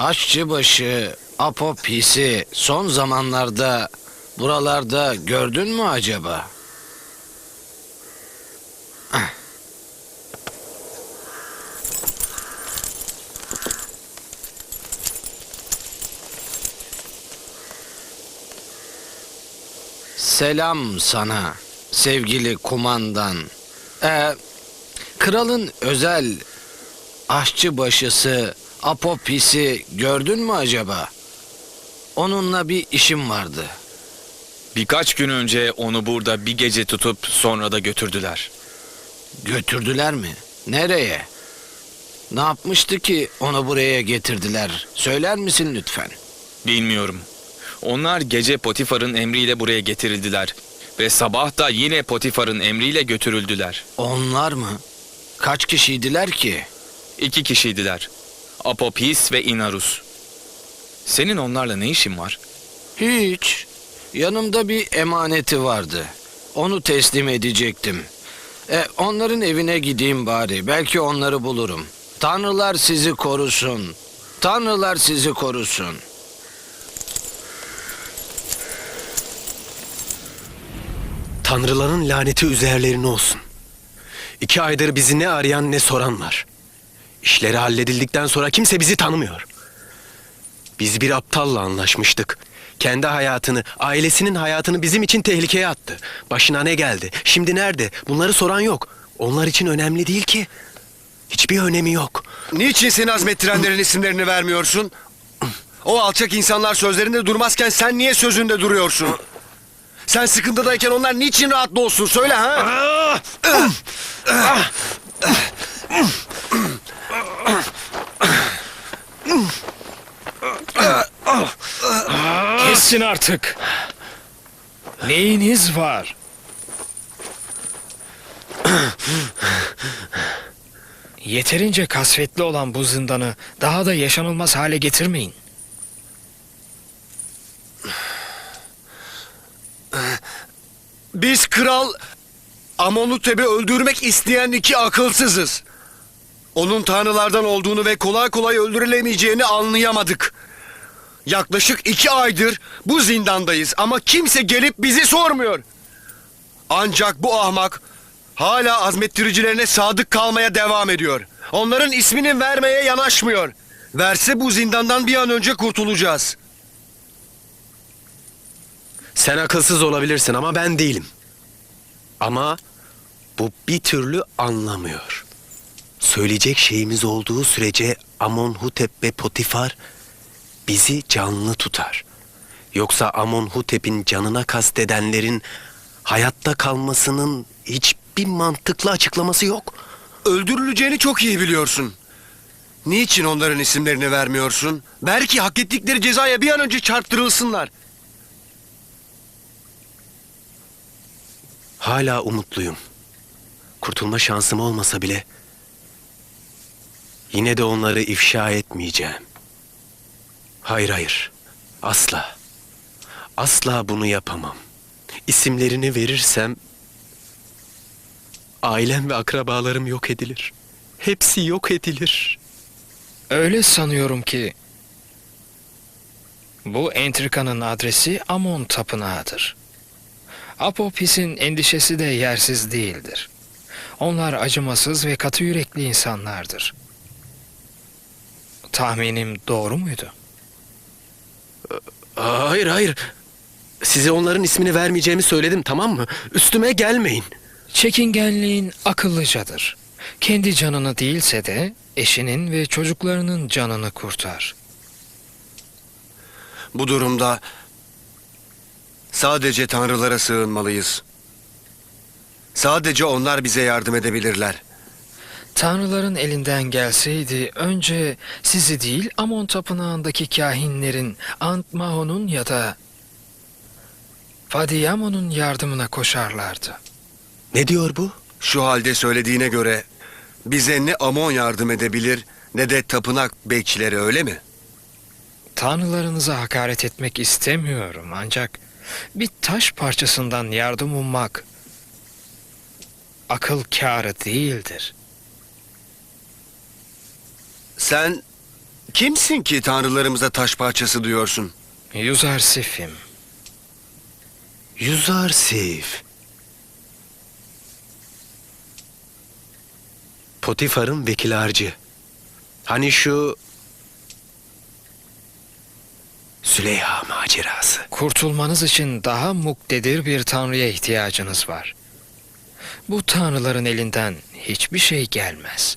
Aşçıbaşı, Apopisi son zamanlarda buralarda gördün mü acaba? Selam sana sevgili kumandan. Ee, kralın özel aşçıbaşısı Apopis'i gördün mü acaba? Onunla bir işim vardı. Birkaç gün önce onu burada bir gece tutup sonra da götürdüler. Götürdüler mi? Nereye? Ne yapmıştı ki onu buraya getirdiler? Söyler misin lütfen? Bilmiyorum. Onlar gece Potifar'ın emriyle buraya getirildiler. Ve sabah da yine Potifar'ın emriyle götürüldüler. Onlar mı? Kaç kişiydiler ki? İki kişiydiler. Apopis ve Inarus. Senin onlarla ne işin var? Hiç. Yanımda bir emaneti vardı. Onu teslim edecektim. E, onların evine gideyim bari. Belki onları bulurum. Tanrılar sizi korusun. Tanrılar sizi korusun. Tanrıların laneti üzerlerine olsun. İki aydır bizi ne arayan ne soran var. İşleri halledildikten sonra kimse bizi tanımıyor. Biz bir aptalla anlaşmıştık. Kendi hayatını, ailesinin hayatını bizim için tehlikeye attı. Başına ne geldi? Şimdi nerede? Bunları soran yok. Onlar için önemli değil ki. Hiçbir önemi yok. Niçin seni azmettirenlerin isimlerini vermiyorsun? O alçak insanlar sözlerinde durmazken sen niye sözünde duruyorsun? Sen sıkıntıdayken onlar niçin rahatlı olsun söyle ha? Kessin artık. Neyiniz var? Yeterince kasvetli olan bu zindanı daha da yaşanılmaz hale getirmeyin. Biz kral Amonuteb'i öldürmek isteyen iki akılsızız. Onun tanrılardan olduğunu ve kolay kolay öldürülemeyeceğini anlayamadık. Yaklaşık iki aydır bu zindandayız ama kimse gelip bizi sormuyor. Ancak bu ahmak hala azmettiricilerine sadık kalmaya devam ediyor. Onların ismini vermeye yanaşmıyor. Verse bu zindandan bir an önce kurtulacağız. Sen akılsız olabilirsin ama ben değilim. Ama bu bir türlü anlamıyor. Söyleyecek şeyimiz olduğu sürece Amonhotep ve Potifar bizi canlı tutar. Yoksa Amonhotep'in canına kastedenlerin hayatta kalmasının hiçbir mantıklı açıklaması yok. Öldürüleceğini çok iyi biliyorsun. Niçin onların isimlerini vermiyorsun? Belki hak ettikleri cezaya bir an önce çarptırılsınlar. Hala umutluyum. Kurtulma şansım olmasa bile yine de onları ifşa etmeyeceğim. Hayır hayır. Asla. Asla bunu yapamam. İsimlerini verirsem ailem ve akrabalarım yok edilir. Hepsi yok edilir. Öyle sanıyorum ki bu entrikanın adresi Amon Tapınağı'dır. Apopis'in endişesi de yersiz değildir. Onlar acımasız ve katı yürekli insanlardır. Tahminim doğru muydu? Hayır hayır. Size onların ismini vermeyeceğimi söyledim tamam mı? Üstüme gelmeyin. Çekingenliğin akıllıcadır. Kendi canını değilse de eşinin ve çocuklarının canını kurtar. Bu durumda sadece tanrılara sığınmalıyız. Sadece onlar bize yardım edebilirler. Tanrıların elinden gelseydi önce sizi değil Amon tapınağındaki kahinlerin Ant Mahon'un ya da Fadiyamon'un yardımına koşarlardı. Ne diyor bu? Şu halde söylediğine göre bize ne Amon yardım edebilir ne de tapınak bekçileri öyle mi? Tanrılarınıza hakaret etmek istemiyorum ancak bir taş parçasından yardım ummak akıl kârı değildir. Sen Kimsin ki tanrılarımıza taş parçası diyorsun? Yuzarsif'im. Yuzarsif. Potifar'ın vekil harcı. Hani şu... Süleyha macerası. Kurtulmanız için daha muktedir bir tanrıya ihtiyacınız var. Bu tanrıların elinden hiçbir şey gelmez.